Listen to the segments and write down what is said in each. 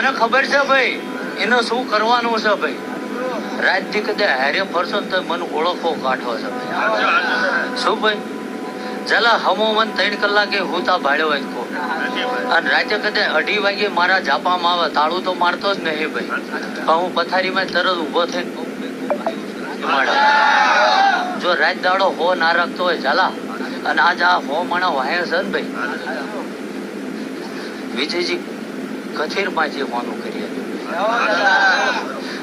એને ખબર છે ભાઈ, એનો શું કરવાનું છે ભાઈ? રાજથી કદે હારે ફરશો ને તો મને ઓળખો કાઢો છે શું ભાઈ? જલા હમો મન ત્રણ કલાકે હું તા ભાડ્યો હોય કો અને રાતે કદે અઢી વાગે મારા જાપામાં આવે, તાળું તો મારતો જ નહીં ભાઈ. હું પથારીમાં તરત ઊભો થઈને. જો રાત દાડો હો ના રાખતો હોય જલા અને આજ આ હો માણા વાહે છે ને ભાઈ. વિજયજી કથિર જે હોનું કરીએ.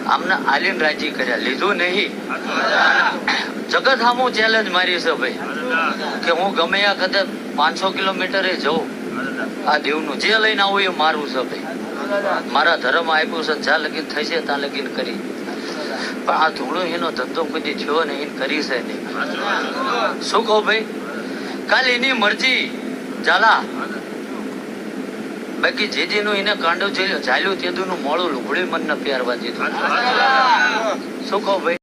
આમને આલીન રાજી કર્યા. લીધું નહીં. જગત સામું ચેલેન્જ મારી છે ભાઈ. કે હું ગમે આ કદે પાંચસો કિલોમીટરે જઉં. આ દેવનું. જે લઈને આવું એ મારું છે ભાઈ. મારા ધર્મ આપ્યું છે. જ્યાં લગીન થશે ત્યાં લગીન કરી. પણ આ ધૂળો એનો ધંધો કદી થયો ને એને કરી છે નહીં. શું કહો ભાઈ? કાલ એની મરજી. ચાલા બાકી જેદીનું એને કાંડો ચાલ્યું તેદુનું મોડું લુગડી મન ને પહેરવા દીધું. શું કહો ભાઈ?